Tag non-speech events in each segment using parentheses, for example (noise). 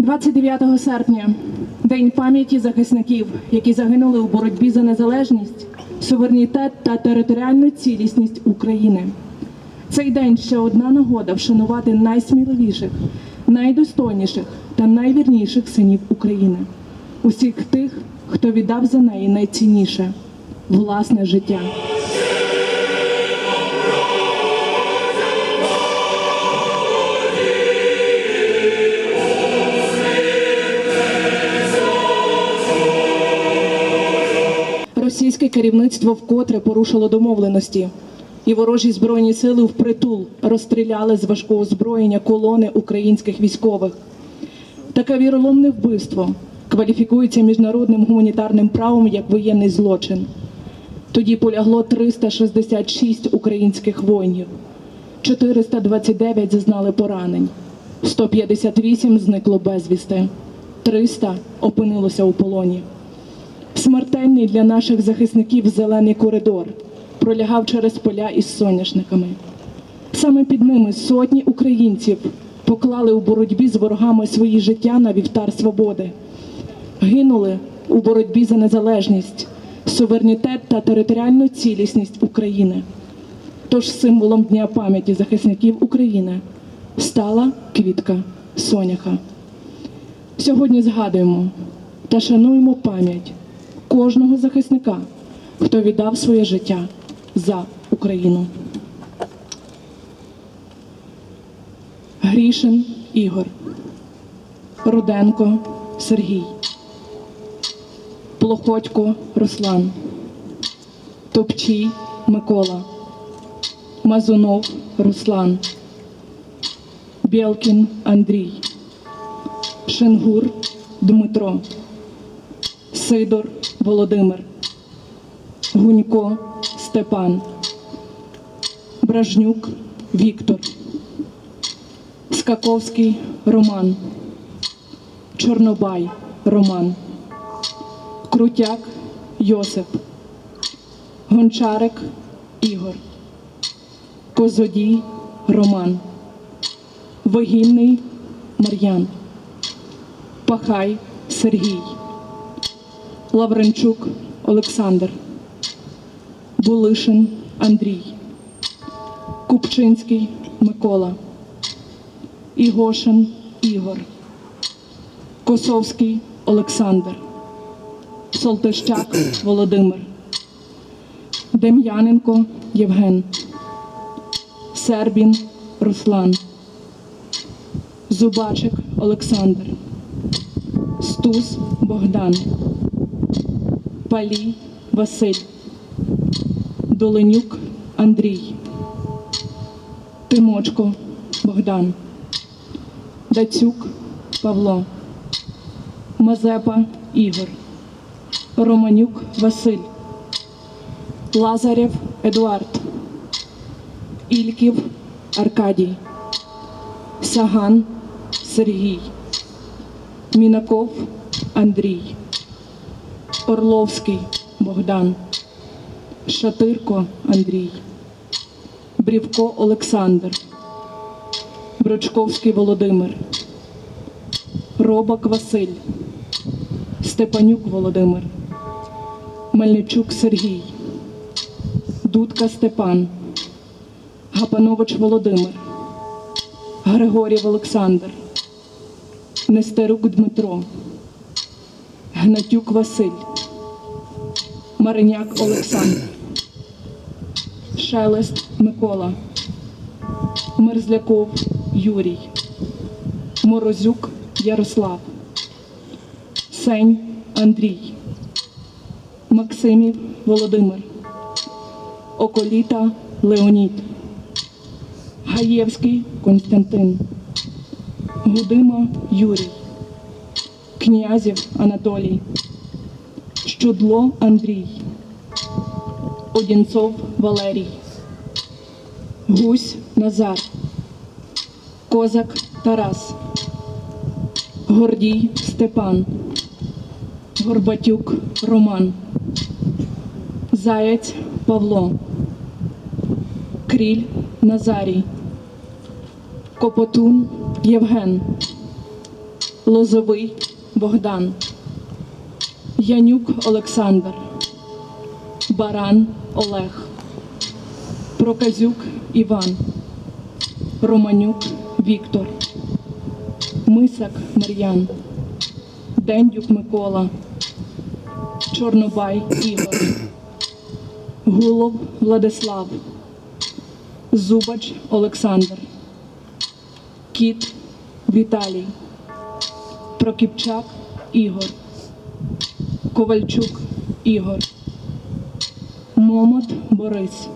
29 серпня День пам'яті захисників, які загинули у боротьбі за незалежність, суверенітет та територіальну цілісність України. Цей день ще одна нагода вшанувати найсміливіших, найдостойніших та найвірніших синів України, усіх тих, хто віддав за неї найцінніше власне життя. Керівництво вкотре порушило домовленості, і ворожі збройні сили впритул розстріляли з важкого озброєння колони українських військових. Таке віроломне вбивство кваліфікується міжнародним гуманітарним правом як воєнний злочин. Тоді полягло 366 українських воїнів, 429 зазнали поранень, 158 зникло безвісти, 300 опинилося у полоні. Смертельний для наших захисників зелений коридор пролягав через поля із соняшниками. Саме під ними сотні українців поклали у боротьбі з ворогами свої життя на вівтар свободи, гинули у боротьбі за незалежність, суверенітет та територіальну цілісність України. Тож символом Дня пам'яті захисників України стала квітка соняха. Сьогодні згадуємо та шануємо пам'ять кожного захисника, хто віддав своє життя за Україну. Грішин Ігор, Руденко Сергій, Плохотько Руслан, Топчій Микола, Мазунов Руслан, Білкін Андрій, Шенгур Дмитро. Сидор Володимир, Гунько Степан, Бражнюк Віктор, Скаковський Роман, Чорнобай Роман, Крутяк Йосип, Гончарик Ігор, Козодій Роман, Вигільний Мар'ян, Пахай Сергій. Лавренчук Олександр, Булишин Андрій, Купчинський Микола, Ігошин Ігор, Косовський Олександр, Солтищак (clears throat) Володимир, Дем'яненко Євген, Сербін Руслан, Зубачик Олександр, Стус Богдан. Палій Василь, Доленюк Андрій, Тимочко Богдан, Дацюк Павло, Мазепа Ігор, Романюк Василь, Лазарєв Едуард, Ільків Аркадій, Саган Сергій, Мінаков Андрій. Орловський Богдан, Шатирко Андрій, Брівко Олександр, Брочковський Володимир, Робак Василь, Степанюк Володимир, Мельничук Сергій, Дудка Степан, Гапанович Володимир, Григорів Олександр, Нестерук Дмитро. Гнатюк Василь, Мариняк Олександр, Шелест Микола, Мерзляков Юрій, Морозюк Ярослав, Сень Андрій, Максимів Володимир, Околіта Леонід, Гаєвський Константин, Гудима Юрій. Князів Анатолій, Щудло Андрій, Одінцов Валерій, Гусь Назар, Козак Тарас, Гордій Степан, Горбатюк Роман, Заєць Павло, Кріль Назарій, Копотун Євген, Лозовий Богдан, Янюк Олександр, Баран Олег, Проказюк Іван, Романюк Віктор, Мисак Мар'ян, Дендюк Микола, Чорнобай Ігор, Гулов Владислав, Зубач Олександр, Кіт Віталій, Прокіпчак Ігор, Ковальчук Ігор, Момот Борис,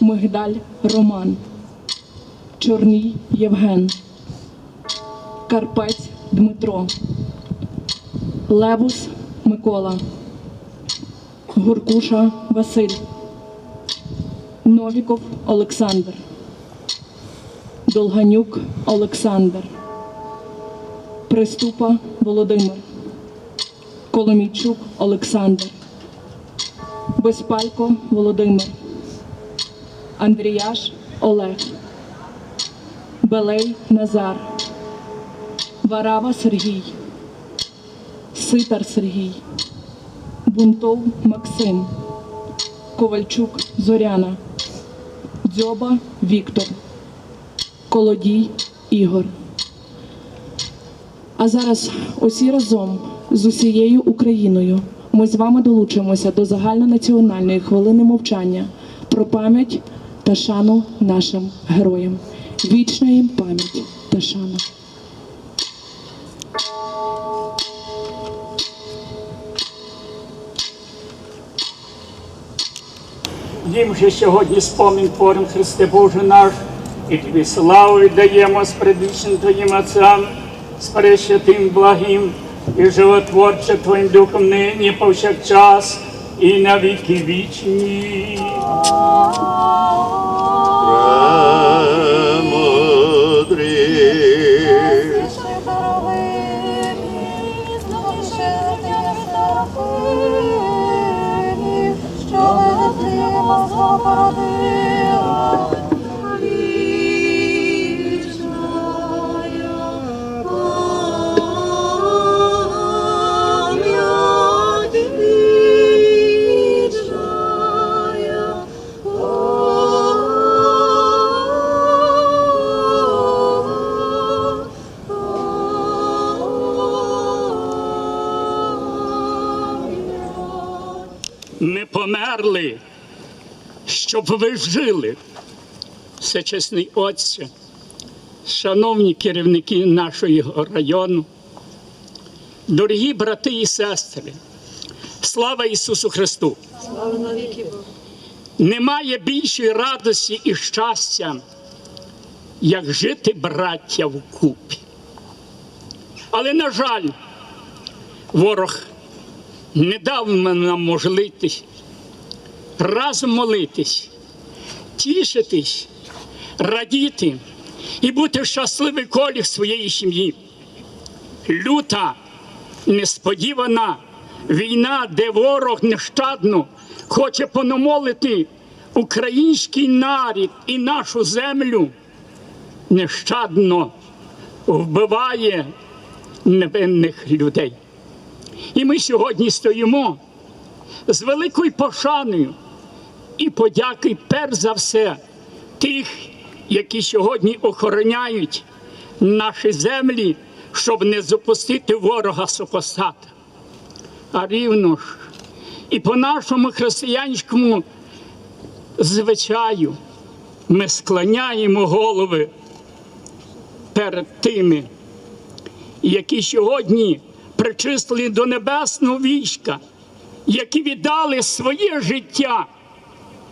Мигдаль Роман, Чорній Євген, Карпець Дмитро, Левус Микола, Гуркуша Василь, Новіков Олександр, Долганюк Олександр, Приступа Володимир, Коломійчук Олександр, Безпалько Володимир, Андріяш Олег, Белей Назар, Варава Сергій, Ситар Сергій, Бунтов Максим, Ковальчук Зоряна, Дзьоба Віктор, Колодій Ігор. А зараз усі разом з усією Україною ми з вами долучимося до загальнонаціональної хвилини мовчання про пам'ять та шану нашим героям. Вічна їм пам'ять та шана. Їм же сьогодні спомін творим Христе Боже наш, і тобі славу віддаємо з предвічним Твоїм Отцям, з пресвятим благим і животворче Твоїм Духом нині повсякчас і на віки вічні. Ви жили. Всечесний Отче, шановні керівники нашого району, дорогі брати і сестри, слава Ісусу Христу! Слава Немає більшої радості і щастя, як жити браття вкупі. Але, на жаль, ворог не дав нам можливість разом молитись, тішитись, радіти і бути щасливий колі своєї сім'ї. Люта, несподівана війна, де ворог нещадно хоче пономолити український нарід і нашу землю, нещадно вбиває невинних людей. І ми сьогодні стоїмо з великою пошаною і подяки перш за все тих, які сьогодні охороняють наші землі, щоб не запустити ворога супостата. А рівно ж і по нашому християнському звичаю ми склоняємо голови перед тими, які сьогодні причислені до небесного війська, які віддали своє життя,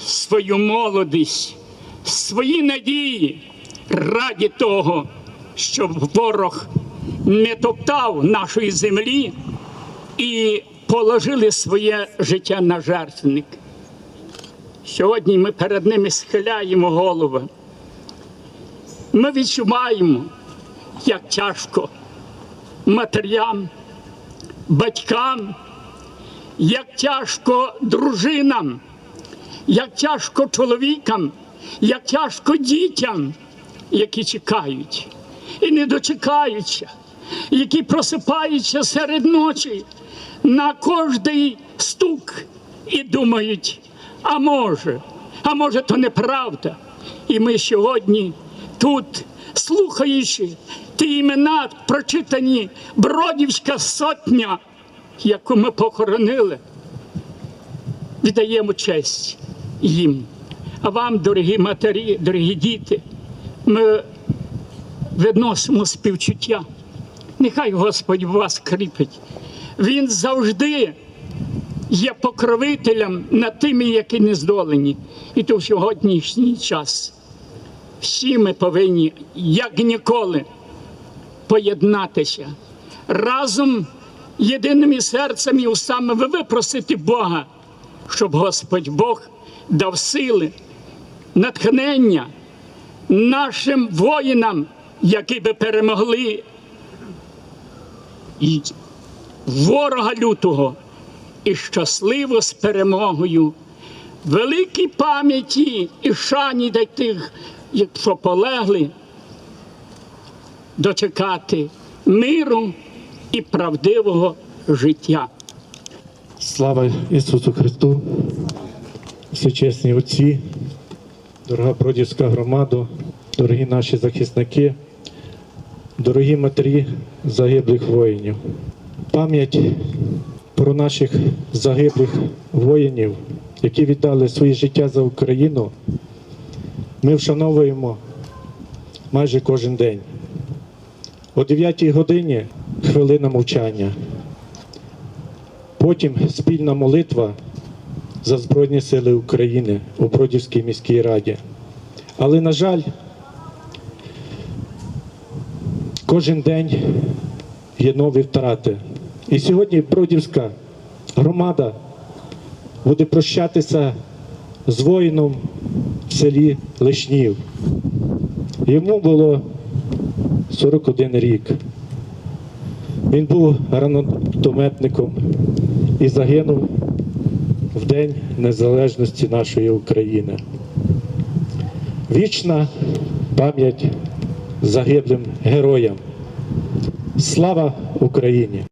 свою молодість, свої надії раді того, щоб ворог не топтав нашої землі і положили своє життя на жертвник. Сьогодні ми перед ними схиляємо голови. Ми відчуваємо, як тяжко матерям, батькам, як тяжко дружинам, як тяжко чоловікам, як тяжко дітям, які чекають і не дочекаються, які просипаються серед ночі на кожний стук і думають, а може, а може, то неправда. І ми сьогодні тут, слухаючи ті імена, прочитані Бродівська сотня, яку ми похоронили, віддаємо честь їм. А вам, дорогі матері, дорогі діти, ми відносимо співчуття. Нехай Господь вас кріпить. Він завжди є покровителем над тими, які не здолені. І то в сьогоднішній час всі ми повинні, як ніколи, поєднатися разом єдиними серцем і устами випросити Бога, щоб Господь Бог дав сили, натхнення нашим воїнам, які би перемогли. І ворога лютого і щасливо з перемогою, великій пам'яті і шані до тих, що полегли, дочекати миру і правдивого життя. Слава Ісусу Христу, всечесні отці, дорога Бродівська громада, дорогі наші захисники, дорогі матері загиблих воїнів. Пам'ять про наших загиблих воїнів, які віддали своє життя за Україну, ми вшановуємо майже кожен день. О 9 годині хвилина мовчання. Потім спільна молитва за Збройні Сили України у Бродівській міській раді. Але, на жаль, кожен день є нові втрати. І сьогодні Бродівська громада буде прощатися з воїном в селі Лишнів. Йому було 41 рік. Він був гранатометником і загинув в День Незалежності нашої України. Вічна пам'ять загиблим героям. Слава Україні!